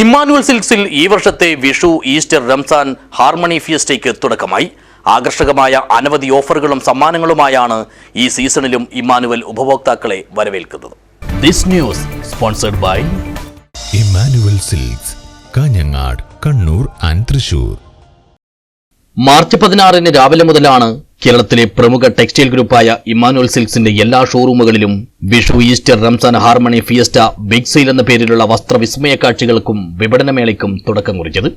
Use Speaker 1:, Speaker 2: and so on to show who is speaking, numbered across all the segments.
Speaker 1: Emmanuel സിൽക്സിൽ ഈ വർഷത്തെ വിഷു ഈസ്റ്റർ റംസാൻ ഹാർമണി ഫിയസ്റ്റയ്ക്ക് തുടക്കമായി. ആകർഷകമായ അനവധി ഓഫറുകളും സമ്മാനങ്ങളുമായാണ് ഈ സീസണിലും ഇമ്മാനുവൽ ഉപഭോക്താക്കളെ വരവേൽക്കുന്നത്. This news sponsored by
Speaker 2: Emmanuel silks Kanhangad Kannur and Thrissur.
Speaker 1: March പതിനാറിന് രാവിലെ മുതലാണ് കേരളത്തിലെ പ്രമുഖ ടെക്സ്റ്റൈൽ ഗ്രൂപ്പായ ഇമ്മാനുവൽ സിൽക്സിന്റെ എല്ലാ ഷോറൂമുകളിലും Vishu Easter Ramzan harmony fiesta big sale എന്ന പേരിലുള്ള വസ്ത്രവിസ്മയ കാഴ്ചകൾക്കും വിപണനമേളയ്ക്കും തുടക്കം കുറിച്ചത്.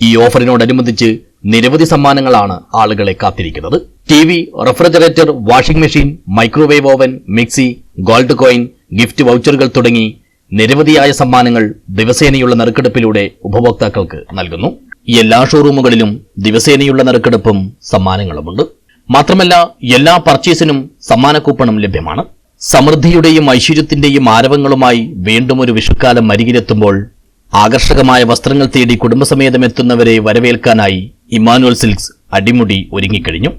Speaker 1: ഈ ഓഫറിനോടനുബന്ധിച്ച് നിരവധി സമ്മാനങ്ങളാണ് ആളുകളെ കാത്തിരിക്കുന്നത്. T V refrigerator washing machine microwave oven mixie gold coin gift വൗച്ചറുകൾ തുടങ്ങി നിരവധിയായ സമ്മാനങ്ങൾ ദിവസേനയുള്ള നറുക്കെടുപ്പിലൂടെ ഉപഭോക്താക്കൾക്ക് നൽകുന്നു. എല്ലാ ഷോറൂമുകളിലും ദിവസേനയുള്ള നറുക്കെടുപ്പും സമ്മാനങ്ങളുമുണ്ട്. മാത്രമല്ല എല്ലാ പർച്ചേസിനും സമ്മാന കൂപ്പണും ലഭ്യമാണ്. സമൃദ്ധിയുടെയും ഐശ്വര്യത്തിന്റെയും ആരവങ്ങളുമായി വീണ്ടും ഒരു വിഷുക്കാലം അരികിലെത്തുമ്പോൾ ആകർഷകമായ വസ്ത്രങ്ങൾ തേടി കുടുംബസമേതം എത്തുന്നവരെ വരവേൽക്കാനായി ഇമാനുവൽ സിൽക്സ് അടിമുടി ഒരുങ്ങിക്കഴിഞ്ഞു.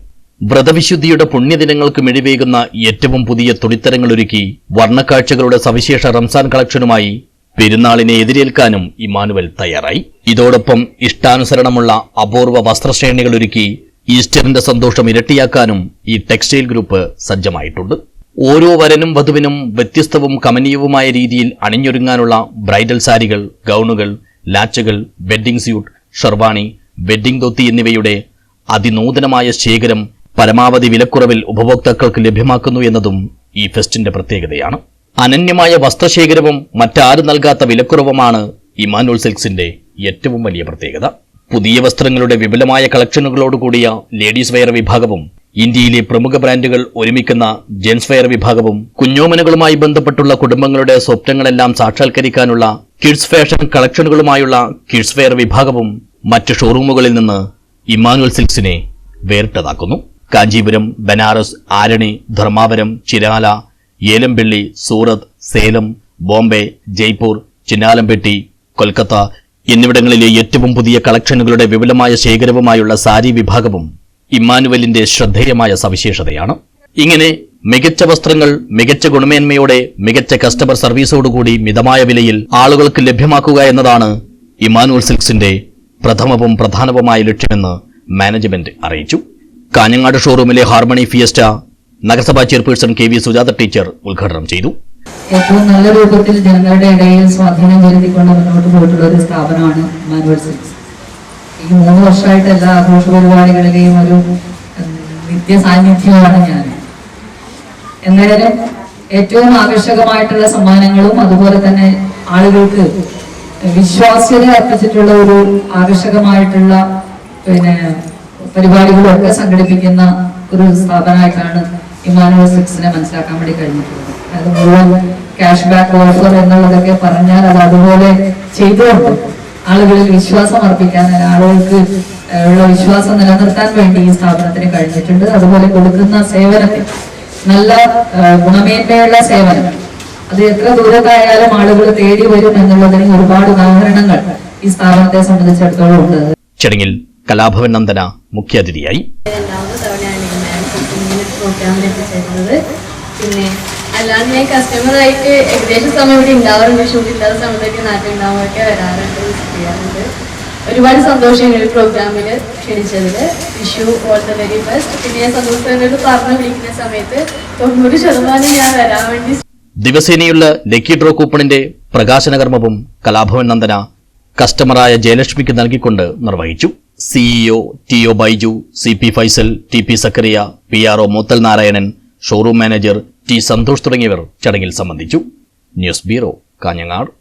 Speaker 1: വ്രതവിശുദ്ധിയുടെ പുണ്യദിനങ്ങൾക്ക് മിഴിവേകുന്ന ഏറ്റവും പുതിയ തുണിത്തരങ്ങൾ ഒരുക്കി വർണക്കാഴ്ചകളുടെ സവിശേഷ റംസാൻ കളക്ഷനുമായി പെരുന്നാളിനെ എതിരേൽക്കാനും ഇമാനുവൽ തയ്യാറായി. ഇതോടൊപ്പം ഇഷ്ടാനുസരണമുള്ള അപൂർവ വസ്ത്രശ്രേണികൾ ഒരുക്കി ഈസ്റ്ററിന്റെ സന്തോഷം ഇരട്ടിയാക്കാനും ഈ ടെക്സ്റ്റൈൽ ഗ്രൂപ്പ് സജ്ജമായിട്ടുണ്ട്. ഓരോ വരനും വധുവിനും വ്യത്യസ്തവും കമനീയവുമായ രീതിയിൽ അണിഞ്ഞൊരുങ്ങാനുള്ള ബ്രൈഡൽ സാരികൾ ഗൗണുകൾ ലാച്ചുകൾ wedding suit sherwani wedding dhoti എന്നിവയുടെ അതിനൂതനമായ ശേഖരം പരമാവധി വിലക്കുറവിൽ ഉപഭോക്താക്കൾക്ക് ലഭ്യമാക്കുന്നു എന്നതും ഈ ഫെസ്റ്റിന്റെ പ്രത്യേകതയാണ്. അനന്യമായ വസ്ത്രശേഖരവും മറ്റാരും നൽകാത്ത വിലക്കുറവുമാണ് ഇമാനുവൽ സിൽക്സിന്റെ ഏറ്റവും വലിയ പ്രത്യേകത. പുതിയ വസ്ത്രങ്ങളുടെ വിപുലമായ കളക്ഷനുകളോടുകൂടിയ ലേഡീസ് വെയർ വിഭാഗവും ഇന്ത്യയിലെ പ്രമുഖ ബ്രാൻഡുകൾ ഒരുമിക്കുന്ന ജെൻസ് വെയർ വിഭാഗവും കുഞ്ഞോമനകളുമായി ബന്ധപ്പെട്ടുള്ള കുടുംബങ്ങളുടെ സ്വപ്നങ്ങളെല്ലാം സാക്ഷാത്കരിക്കാനുള്ള കിഡ്സ് ഫാഷൻ കളക്ഷനുകളുമായുള്ള കിഡ്സ് വെയർ വിഭാഗവും മറ്റ് ഷോറൂമുകളിൽ നിന്ന് ഇമാനുവൽ സിൽക്സിനെ വേറിട്ടതാക്കുന്നു. കാഞ്ചീപുരം ബനാറസ് ആരണി ധർമാവരം ചിരാല ഏലംപിള്ളി സൂറത്ത് സേലം ബോംബെ ജയ്പൂർ ചിന്നാലംപെട്ടി കൊൽക്കത്ത എന്നിവിടങ്ങളിലെ ഏറ്റവും പുതിയ കളക്ഷനുകളുടെ വിപുലമായ ശേഖരവുമായുള്ള സാരി വിഭാഗവും ഇമ്മാനുവലിന്റെ ശ്രദ്ധേയമായ സവിശേഷതയാണ്. ഇങ്ങനെ മികച്ച വസ്ത്രങ്ങൾ മികച്ച ഗുണമേന്മയോടെ മികച്ച കസ്റ്റമർ സർവീസോടുകൂടി മിതമായ വിലയിൽ ആളുകൾക്ക് ലഭ്യമാക്കുക എന്നതാണ് ഇമാനുവൽ സിൽക്സിന്റെ പ്രഥമവും പ്രധാനവുമായ ലക്ഷ്യമെന്ന് മാനേജ്മെന്റ് അറിയിച്ചു. കാഞ്ഞങ്ങാട് ഷോറൂമിലെ ഹാർമണി ഫിയസ്റ്റ നഗരസഭാ chairperson K V Sujatha teacher ഉദ്ഘാടനം ചെയ്തു.
Speaker 3: ഏറ്റവും നല്ല രൂപത്തിൽ ജനങ്ങളുടെ ഇടയിൽ സ്വാധീനം ചെലുത്തിക്കൊണ്ട് മുന്നോട്ട് പോയിട്ടുള്ള ഒരു സ്ഥാപനമാണ് മാനുവൽ സിക്സ് ഈ മൂന്ന് വർഷമായിട്ട് എല്ലാ ആഘോഷ പരിപാടികളിലെയും ഒരു നിത്യ സാന്നിധ്യമാണ് ഞാൻ. എന്നാലും ഏറ്റവും ആകർഷകമായിട്ടുള്ള സമ്മാനങ്ങളും അതുപോലെ തന്നെ ആളുകൾക്ക് വിശ്വാസ്യത അർപ്പിച്ചിട്ടുള്ള ഒരു ആകർഷകമായിട്ടുള്ള പിന്നെ പരിപാടികളൊക്കെ സംഘടിപ്പിക്കുന്ന ഒരു സ്ഥാപനമായിട്ടാണ് ഇമാനുവൽ സിക്സിനെ മനസ്സിലാക്കാൻ വേണ്ടി കഴിഞ്ഞിട്ടുള്ളത്. അത് മുഴുവൻ ക്യാഷ് ബാക്ക് ഓഫർ എന്നുള്ളതൊക്കെ പറഞ്ഞാൽ അത് അതുപോലെ ചെയ്തുകൊണ്ട് ആളുകളിൽ വിശ്വാസം അർപ്പിക്കാൻ ആളുകൾക്ക് ഉള്ള വിശ്വാസം നിലനിർത്താൻ വേണ്ടി ഈ സ്ഥാപനത്തിന് കഴിഞ്ഞിട്ടുണ്ട്. അതുപോലെ കൊടുക്കുന്ന സേവനത്തിൽ നല്ല ഗുണമേന്മയുള്ള സേവനം. അത് എത്ര ദൂരത്തായാലും ആളുകൾ തേടി വരും എന്നുള്ളതിന് ഒരുപാട് ഉദാഹരണങ്ങൾ ഈ സ്ഥാപനത്തെ സംബന്ധിച്ചിടത്തോളം ഉണ്ട്.
Speaker 1: ചടങ്ങിൽ കലാഭവൻ നന്ദന മുഖ്യാതിഥിയായി.
Speaker 4: രണ്ടാമത് തവണയാണ് മാം ഇങ്ങനെ പ്രോഗ്രാമിൽ എത്തിച്ചേരുന്നത് പിന്നെ അല്ലാണ്ട് ഞാൻ കസ്റ്റമറായിട്ട് ഏകദേശം സമയം ഇവിടെ ഉണ്ടാവാറുണ്ട്. ഷൂട്ട് ഇല്ലാത്ത സമയത്തൊക്കെ നാട്ടിൽ ഉണ്ടാവുമ്പോഴൊക്കെ വരാറുണ്ട് വിസിറ്റ് ചെയ്യാറുണ്ട്. ഒരുപാട് സന്തോഷം ഈ പ്രോഗ്രാമിൽ ക്ഷണിച്ചതിൽ Vishu all the very best പിന്നെ ഞാൻ സന്തോഷത്തോട് പറഞ്ഞു വിളിക്കുന്ന സമയത്ത് തൊണ്ണൂറ് ശതമാനം ഞാൻ വരാൻ വേണ്ടി
Speaker 1: ദിവസേനയുള്ള ലക്കി ഡ്രോ കൂപ്പണിന്റെ പ്രകാശന കർമ്മവും കലാഭവൻ നന്ദന കസ്റ്റമറായ ജയലക്ഷ്മിക്ക് നൽകിക്കൊണ്ട് നിർവഹിച്ചു. CEO T O Baiju C P Faisal T P Zakariya P R O Moothal Narayanan showroom manager T Santhosh തുടങ്ങിയവർ ചടങ്ങിൽ സംബന്ധിച്ചു. News bureau Kanhangad.